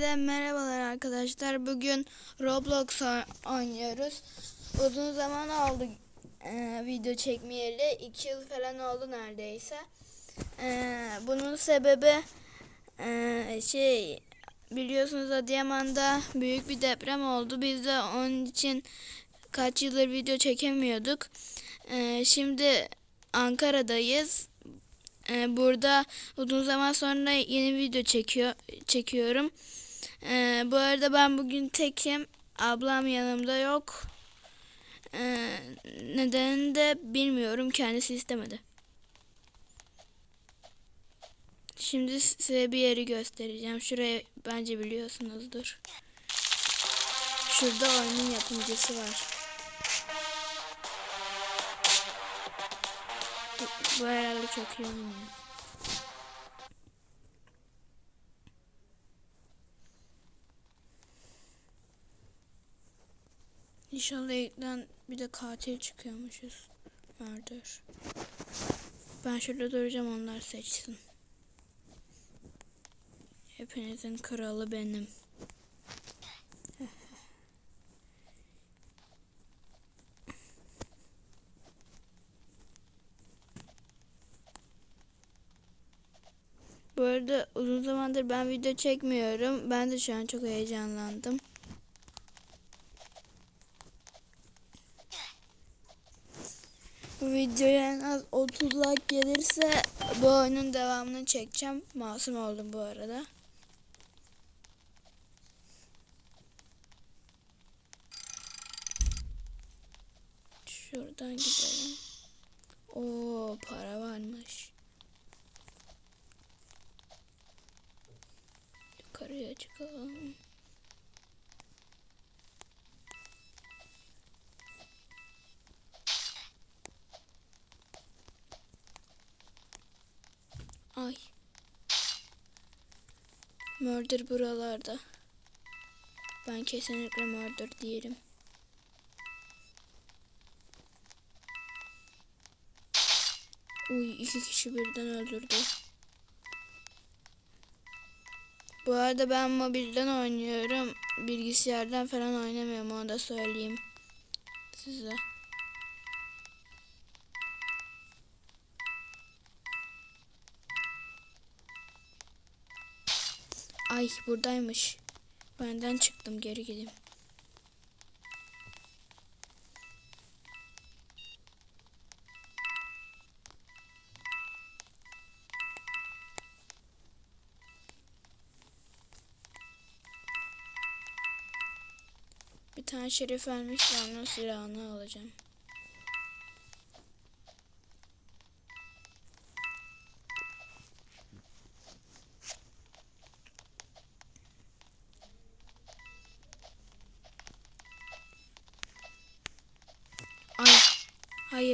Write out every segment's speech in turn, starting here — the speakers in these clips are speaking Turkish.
Hepinize merhabalar arkadaşlar. Bugün Roblox oynuyoruz. Uzun zaman oldu e, video çekmeyeli. 2 yıl falan oldu neredeyse. E, bunun sebebi e, şey biliyorsunuz Adıyaman'da büyük bir deprem oldu. Biz de onun için kaç yıldır video çekemiyorduk. E, şimdi Ankara'dayız. Ee, burada uzun zaman sonra yeni video çekiyor çekiyorum. Ee, bu arada ben bugün tekim. Ablam yanımda yok. Ee, nedenini de bilmiyorum. Kendisi istemedi. Şimdi size bir yeri göstereceğim. Şurayı bence biliyorsunuzdur. Şurada oyunun yapımcısı var. Bu, herhalde çok iyi olmuyor. İnşallah ilkten bir de katil çıkıyormuşuz. Murder. Ben şurada duracağım onlar seçsin. Hepinizin kralı benim. Bu arada uzun zamandır ben video çekmiyorum. Ben de şu an çok heyecanlandım. Bu videoya en az 30 like gelirse bu oyunun devamını çekeceğim. Masum oldum bu arada. Şuradan gidelim. Oo para varmış. Yukarıya çıkalım. Ay. Murder buralarda. Ben kesinlikle murder diyelim. Uy iki kişi birden öldürdü. Bu arada ben mobilden oynuyorum. Bilgisayardan falan oynamıyorum onu da söyleyeyim size. Ay buradaymış. Benden çıktım geri gideyim. Bir tane şerif vermiş ben onun silahını alacağım.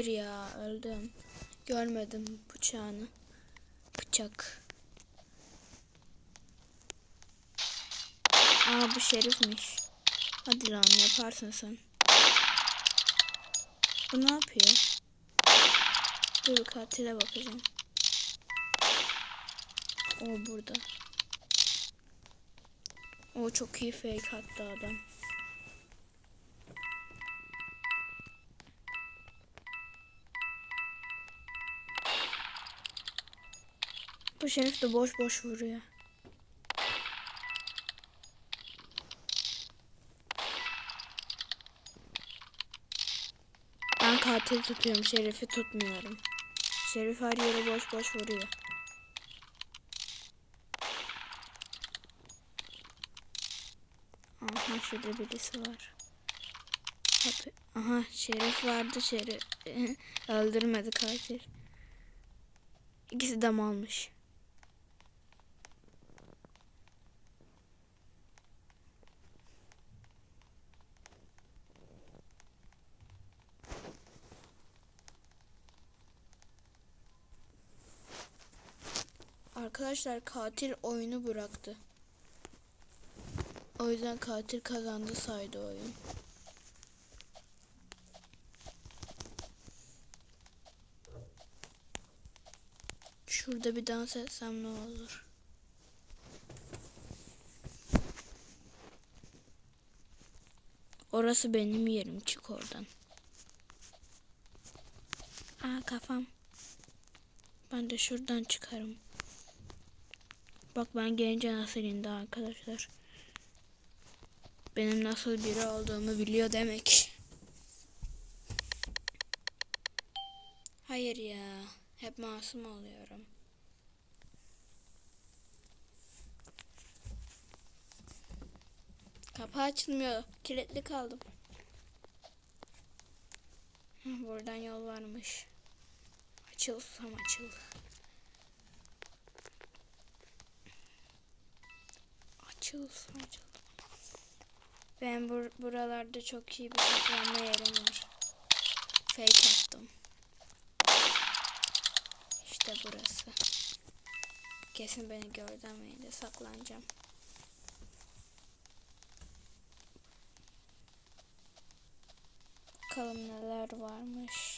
Hayır ya öldüm. Görmedim bıçağını. Bıçak. Aa bu şerifmiş. Hadi lan yaparsın sen. Bu ne yapıyor? Dur katile bakacağım. O burada. O çok iyi fake attı adam. Bu şerif de boş boş vuruyor. Ben katil tutuyorum. Şerifi tutmuyorum. Şerif her yere boş boş vuruyor. Aha şurada birisi var. Aha şerif vardı şerif. Öldürmedi katil. İkisi de malmış. Arkadaşlar katil oyunu bıraktı. O yüzden katil kazandı saydı oyun. Şurada bir dans etsem ne olur? Orası benim yerim. Çık oradan. Aa kafam. Ben de şuradan çıkarım. Bak ben gelince nasıl indi arkadaşlar. Benim nasıl biri olduğumu biliyor demek. Hayır ya. Hep masum oluyorum. Kapı açılmıyor. Kilitli kaldım. Buradan yol varmış. Açılsam açıl. Açıl. Ben bur buralarda çok iyi bir saklanma yerim var. Fake attım. İşte burası. Kesin beni gördü ama yine saklanacağım. Bakalım neler varmış.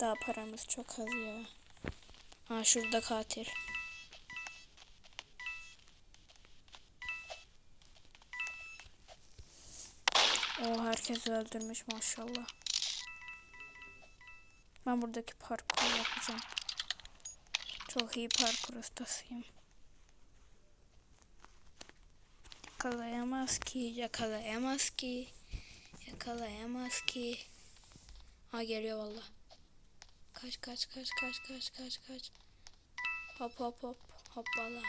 Daha paramız çok az ya. Ha şurada katil. O herkes öldürmüş maşallah. Ben buradaki parkuru yapacağım. Çok iyi parkur ustasıyım. Yakalayamaz ki, yakalayamaz ki, yakalayamaz ki. Ha geliyor valla. Kaç kaç kaç kaç kaç kaç kaç. Hop hop hop hoppala.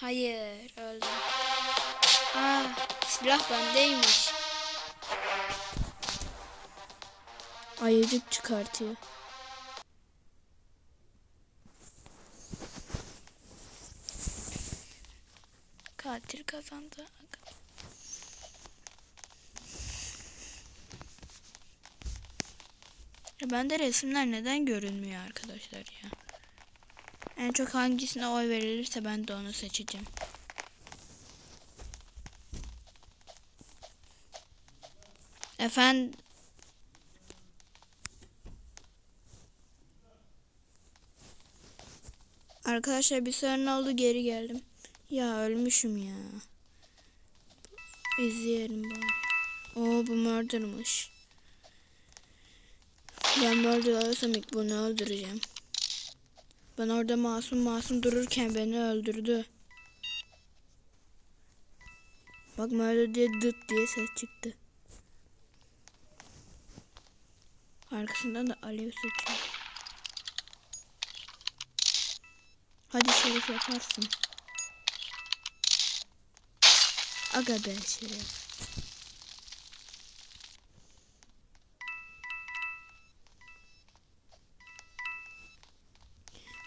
Hayır öldüm. Aa silah bendeymiş. Ayıcık çıkartıyor. Katil kazandı. Ya bende resimler neden görünmüyor arkadaşlar ya? En çok hangisine oy verilirse ben de onu seçeceğim. Efendim Arkadaşlar bir sorun oldu geri geldim. Ya ölmüşüm ya. İzleyelim bari. Oo bu murdermış. Ben murder olursam ilk bunu öldüreceğim. Ben orada masum masum dururken beni öldürdü. Bak murder diye dıt diye ses çıktı. Arkasından da alev sıçıyor. Hadi şerif yaparsın. Aga be şerif.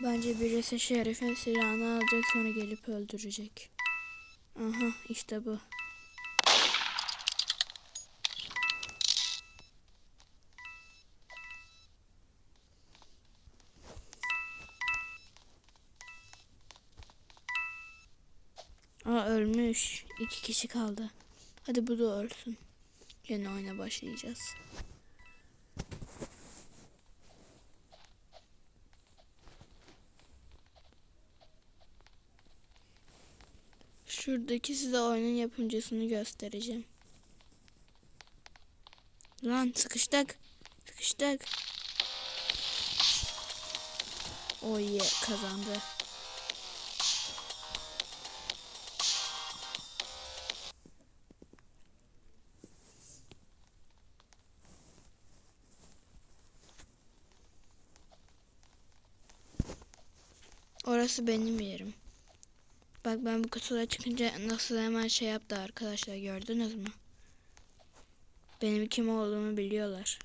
Bence birisi şerifin silahını alacak sonra gelip öldürecek. Aha işte bu. Aa ölmüş. İki kişi kaldı. Hadi bu da ölsün. Yeni oyuna başlayacağız. Şuradaki size oyunun yapımcısını göstereceğim. Lan sıkıştık. Sıkıştık. Oh yeah kazandı. Orası benim yerim. Bak ben bu kutuda çıkınca nasıl hemen şey yaptı arkadaşlar gördünüz mü? Benim kim olduğumu biliyorlar.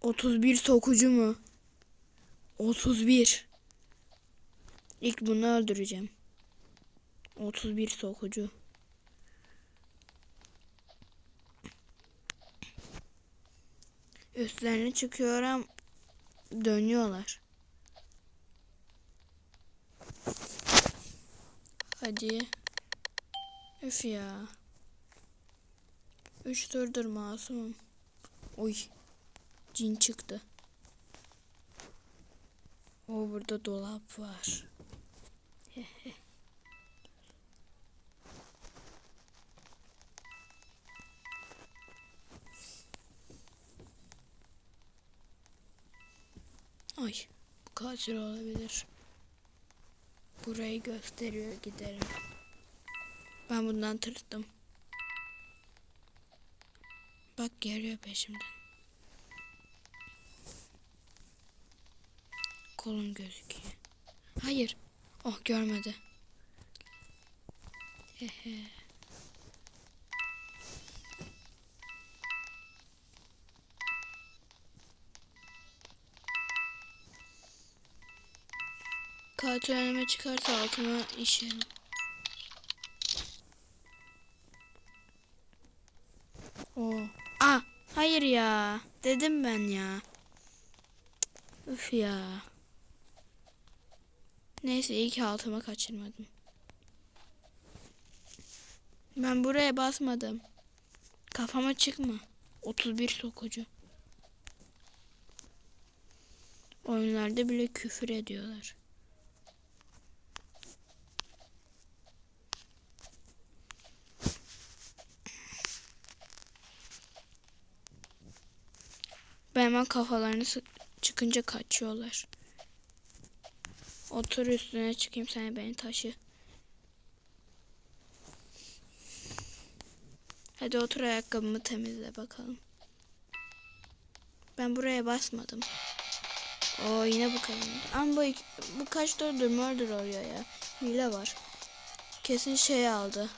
31 sokucu mu? 31. İlk bunu öldüreceğim. 31 sokucu. Üstlerine çıkıyorum. Dönüyorlar. Hadi. Üf ya. Üç turdur masumum. Oy. Cin çıktı. O burada dolap var. Ay bu kaçır olabilir. Burayı gösteriyor giderim. Ben bundan tırttım. Bak geliyor peşimden. Kolum gözüküyor. Hayır. Oh görmedi. Hehe. Katil önüme çıkarsa altıma işerim. Oo. Ah, hayır ya. Dedim ben ya. Üf ya. Neyse iyi ki altıma kaçırmadım. Ben buraya basmadım. Kafama çıkma. 31 sokucu. Oyunlarda bile küfür ediyorlar. Hemen kafalarını çıkınca kaçıyorlar. Otur üstüne çıkayım sen beni taşı. Hadi otur ayakkabımı temizle bakalım. Ben buraya basmadım. Oo yine bu kadar. Ama bu, bu kaç dolardır murder oluyor ya. Hile var. Kesin şey aldı.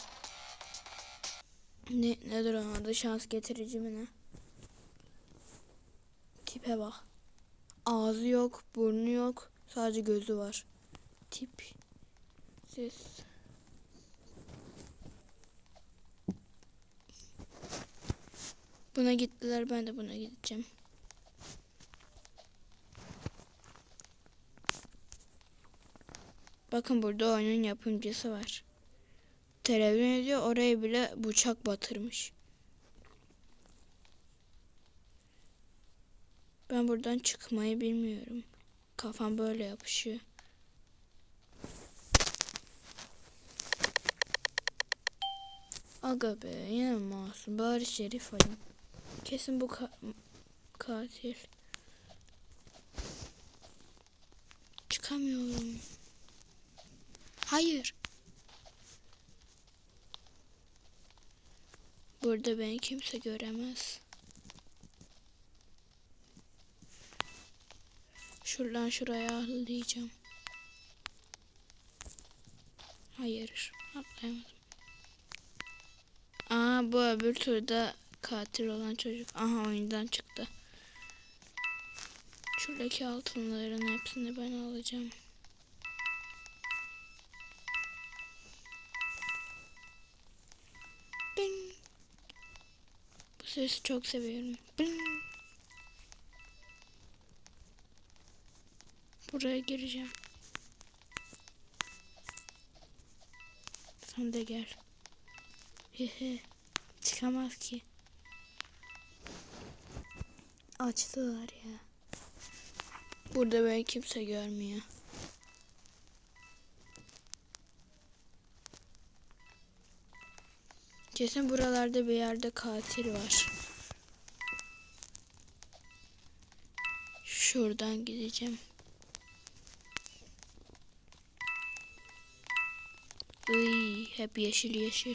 Ne, nedir onun adı? Şans getirici mi ne? Tipe bak. Ağzı yok, burnu yok. Sadece gözü var. Tip. Ses. Buna gittiler, ben de buna gideceğim. Bakın burada oyunun yapımcısı var. Televizyon ediyor, oraya bile bıçak batırmış. Ben buradan çıkmayı bilmiyorum. Kafam böyle yapışıyor. Aga be yine masum. Bari şerif alayım. Kesin bu ka- katil. Çıkamıyorum. Hayır. Burada beni kimse göremez. Şuradan şuraya atlayacağım. Hayır, atlayamadım. Aa bu öbür turda katil olan çocuk. Aha oyundan çıktı. Şuradaki altınların hepsini ben alacağım. Bing. Bu sesi çok seviyorum. Bing. Buraya gireceğim. Sen de gel. Hehe. Çıkamaz ki. Açtılar ya. Burada beni kimse görmüyor. Kesin buralarda bir yerde katil var. Şuradan gideceğim. Iy, hep yeşil yeşil.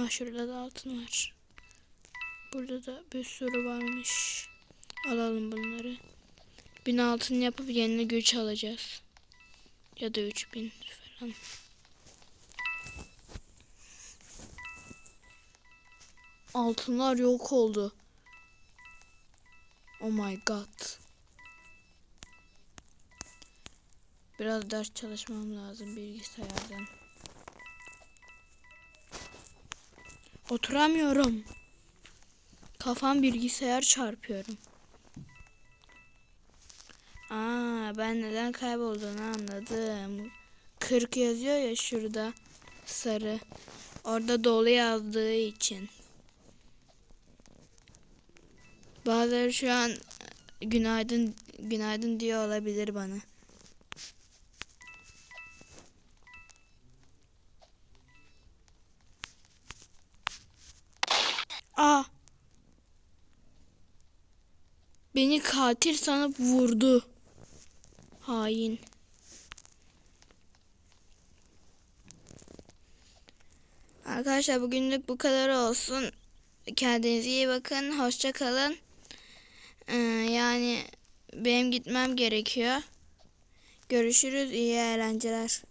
Aa şurada da altın var. Burada da bir sürü varmış. Alalım bunları. Bin altın yapıp yeni güç alacağız. Ya da üç bin falan. Altınlar yok oldu. Oh my god. Biraz ders çalışmam lazım bilgisayardan. Oturamıyorum. Kafam bilgisayar çarpıyorum. Aa, ben neden kaybolduğunu anladım. 40 yazıyor ya şurada sarı. Orada dolu yazdığı için. Bazıları şu an günaydın günaydın diyor olabilir bana. Aa. Beni katil sanıp vurdu. Hain. Arkadaşlar bugünlük bu kadar olsun. Kendinize iyi bakın. Hoşça kalın. Ee, yani benim gitmem gerekiyor. Görüşürüz. İyi eğlenceler.